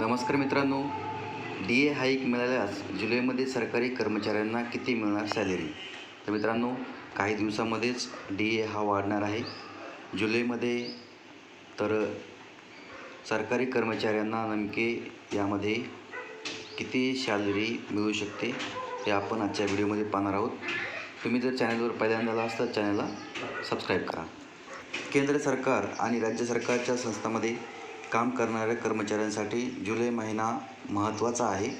नमस्कार मित्रांनो. D A hike मिळाल्यास जुलैमध्ये सरकारी कर्मचाऱ्यांना किती मिळणार सॅलरी? तर मित्रांनो काही दिवसामध्येच डी ए हा वाढणार आहे. जुलैमध्ये तर सरकारी कर्मचाऱ्यांना नेमके यामध्ये किती सॅलरी मिळू शकते हे आपण आजच्या व्हिडिओमध्ये पाहणार आहोत. तुम्ही जर चॅनलवर पहिल्यांदा आला असता चॅनलला सबस्क्राईब करा. केंद्र सरकार आणि राज्य सरकारच्या संस्थांमध्ये काम करणाऱ्या कर्मचाऱ्यांसाठी जुलै महिना महत्त्वाचा आहे.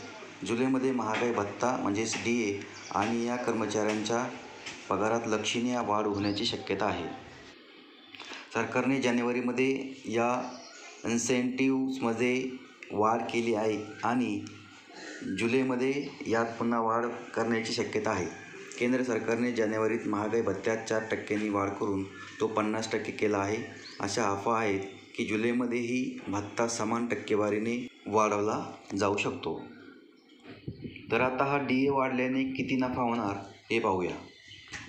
जुलैमध्ये महागाई भत्ता म्हणजेच डी ए आणि या कर्मचाऱ्यांच्या पगारात लक्षणीय वाढ होण्याची शक्यता आहे. सरकारने जानेवारीमध्ये या इन्सेंटिव्समध्ये वाढ केली आहे आणि जुलैमध्ये यात पुन्हा वाढ करण्याची शक्यता आहे. केंद्र सरकारने जानेवारीत महागाई भत्त्यात चार टक्क्यांनी वाढ करून तो पन्नास टक्के केला आहे अशा अफवा आहेत. की जुलैमध्येही भत्ता समान टक्केवारीने वाढवला जाऊ शकतो. तर आता हा डी ए वाढल्याने किती नफा होणार हे पाहूया.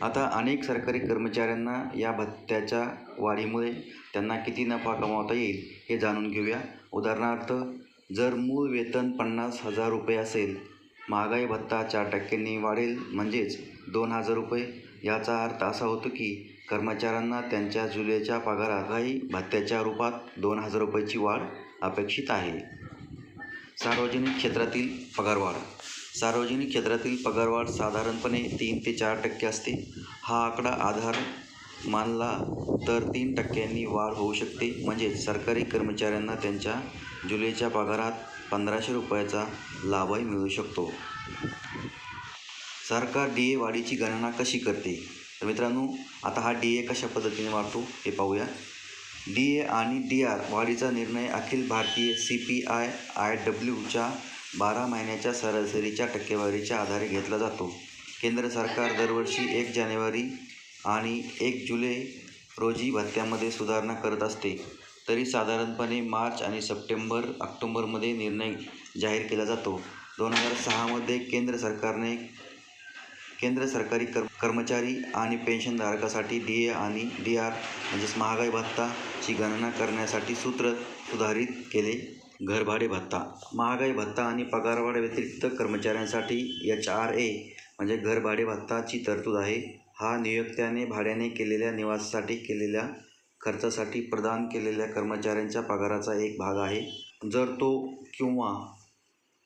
आता अनेक सरकारी कर्मचाऱ्यांना या भत्त्याच्या वाढीमुळे त्यांना किती नफा कमावता येईल हे जाणून घेऊया. उदाहरणार्थ जर मूळ वेतन पन्नास हजार रुपये असेल महागाई भत्ता चार टक्क्यांनी वाढेल म्हणजेच दोन हजार रुपये. याचा अर्थ असा होतो की कर्मचाऱ्यांना त्यांच्या जुलैच्या पगारातही काही भत्त्याच्या रूपात दोन हजार रुपयाची वाढ अपेक्षित आहे. सार्वजनिक क्षेत्रातील पगारवाढ. सार्वजनिक क्षेत्रातील पगारवाढ साधारणपणे तीन ते चार टक्के असते. हा आकडा आधार मानला तर तीन टक्क्यांनी वाढ होऊ शकते. म्हणजेच सरकारी कर्मचाऱ्यांना त्यांच्या जुलैच्या पगारात पंधराशे रुपयाचा लाभही मिळू शकतो. सरकार डी ए वाढीची गणना कशी करते? तर मित्रांनो आता हा डी ए कशा पद्धतीने वाढतो हे पाहूया. डी ए आणि डी आर वाढीचा निर्णय अखिल भारतीय सी पी आय आय डब्ल्यूच्या बारा महिन्याच्या सरासरीच्या टक्केवारीच्या आधारे घेतला जातो. केंद्र सरकार दरवर्षी एक जानेवारी आणि एक जुलै रोजी भत्त्यामध्ये सुधारणा करत असते. तरी साधारणपणे मार्च आणि सप्टेंबर ऑक्टोंबरमध्ये निर्णय जाहीर केला जातो. दोन हजार सहामध्ये केंद्र सरकारने केंद्र सरकारी कर कर्मचारी आणि पेन्शनधारकासाठी डी ए आणि डी आर म्हणजेच महागाई भत्ताची गणना करण्यासाठी सूत्र सुधारित केले. घरभाडे भत्ता. महागाई भत्ता आणि पगारवाढ व्यतिरिक्त कर्मचाऱ्यांसाठी एच आर ए म्हणजे घरभाडे भत्ताची तरतूद आहे. हा नियोक्त्याने भाड्याने केलेल्या निवासासाठी केलेल्या खर्चासाठी प्रदान केलेल्या कर्मचाऱ्यांच्या पगाराचा एक भाग आहे. जर तो किंवा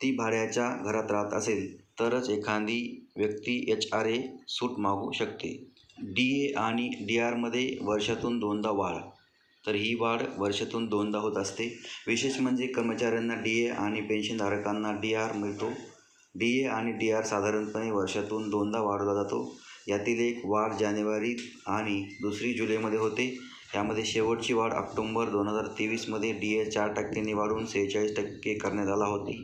ती भाड्याच्या घरात राहत असेल तरच एखादी व्यक्ती एच आर ए सूट मागू शकते. डी ए आणि डी आरमध्ये वर्षातून दोनदा वाढ. तर ही वाढ वर्षातून दोनदा होत असते. विशेष म्हणजे कर्मचाऱ्यांना डी ए आणि पेन्शनधारकांना डी आर मिळतो. डी ए आणि डी आर साधारणपणे वर्षातून दोनदा वाढवला जातो. यातील एक वाढ जानेवारी आणि दुसरी जुलैमध्ये होते. यामध्ये शेवटची वाढ ऑक्टोंबर दोन हजार तेवीसमध्ये डी ए चार टक्क्यांनी वाढवून सेहेचाळीस टक्के करण्यात आला होती.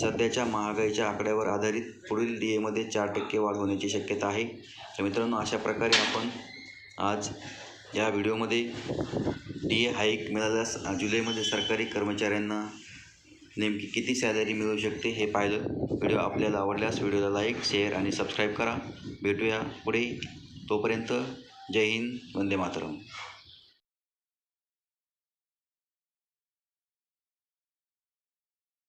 सध्याच्या महागाईच्या आकड्यावर आधारित पुढील डी एमध्ये चार टक्के वाढ होण्याची शक्यता आहे. तर मित्रांनो अशा प्रकारे आपण आज या व्हिडिओमध्ये डी ए हाईक मिळाल्यास जुलैमध्ये सरकारी कर्मचाऱ्यांना नेमकी किती सॅलरी मिळू शकते हे पाहिलं. व्हिडिओ आपल्याला आवडल्यास व्हिडिओला लाईक शेअर आणि सबस्क्राईब करा. भेटूया पुढे. तोपर्यंत जय हिंद वंदे मातरम.